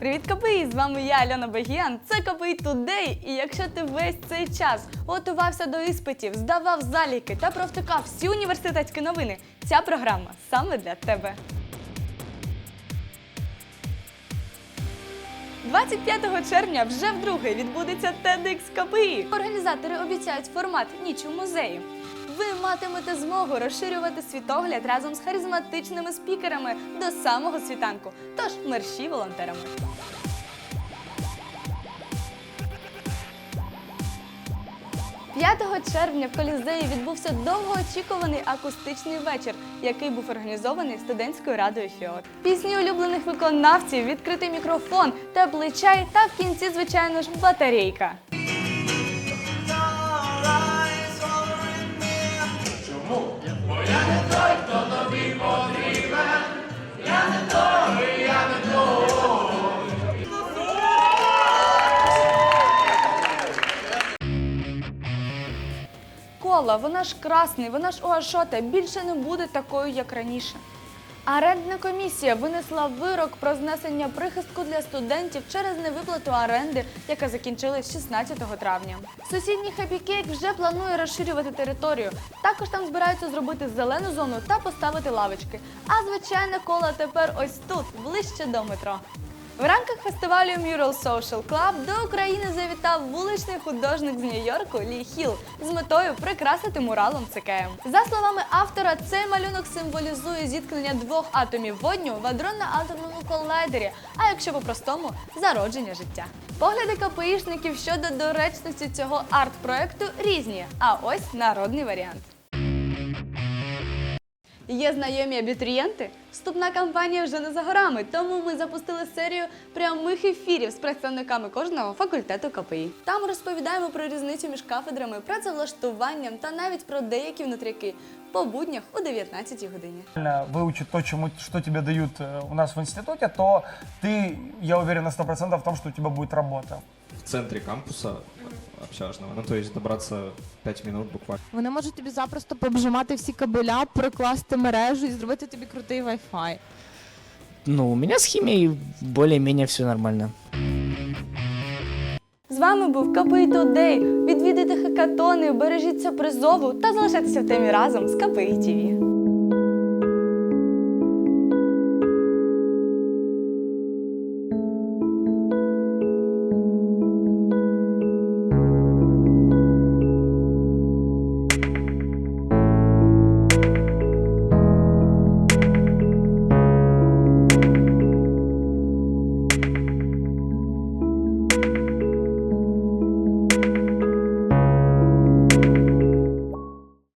Привіт, КПІ! З вами я, Альона Багіян. Це КПІ Today. І якщо ти весь цей час готувався до іспитів, здавав заліки та провтикав всі університетські новини, ця програма саме для тебе. 25 червня вже вдруге відбудеться TEDx КПІ. Організатори обіцяють формат ніч у музеї. Ви матимете змогу розширювати світогляд разом з харизматичними спікерами до самого світанку. Тож мерщі волонтерами. «5 червня в Колізеї відбувся довгоочікуваний акустичний вечір, який був організований студентською радою Фіот. Пісні улюблених виконавців, відкритий мікрофон, теплий чай та в кінці, звичайно ж, батарейка. Кола, вона ж красний, вона ж Уашота, більше не буде такою, як раніше. Арендна комісія винесла вирок про знесення прихистку для студентів через невиплату оренди, яка закінчилась 16 травня. Сусідній Cake вже планує розширювати територію. Також там збираються зробити зелену зону та поставити лавочки. А звичайне кола тепер ось тут, ближче до метро. В рамках фестивалю Mural Social Club до України завітав вуличний художник з Нью-Йорку Лі Хіл з метою прикрасити муралом ЦКМ. За словами автора, цей малюнок символізує зіткнення двох атомів водню в адронно-атомному колайдері, а якщо по-простому зародження життя. Погляди КПІшників щодо доречності цього арт-проекту різні. А ось народний варіант. Є знайомі абітурієнти? Вступна кампанія вже не за горами, тому ми запустили серію прямих ефірів з представниками кожного факультету КПІ. Там розповідаємо про різницю між кафедрами, працевлаштуванням та навіть про деякі внутряки по буднях о 19 годині. правильно выучить то, чему, что тебе дают э, у нас в институте, то ты, я уверен на 100% в том, что у тебя будет работа. в центре кампуса общажного. Ну, то есть добраться 5 минут буквально. Вони можуть тобі запросто побжимати всі кабеля, прокласти мережу і зробити тобі крутий Wi-Fi. Ну, у меня с химией более-менее все нормально. З вами був КПІ Today. Відвідуйте хакатони, бережіться призову та залишайтеся в темі разом з КПІ ТІВІ.